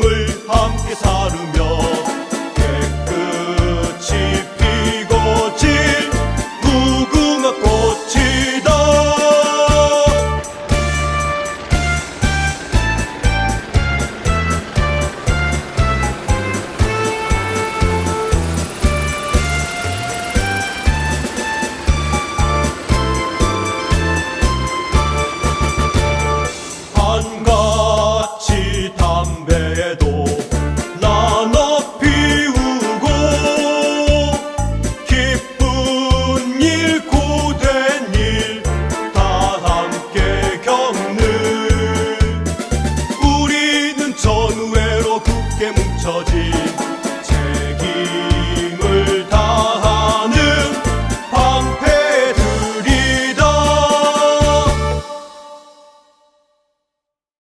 영생을 함께 사누며 멈춰지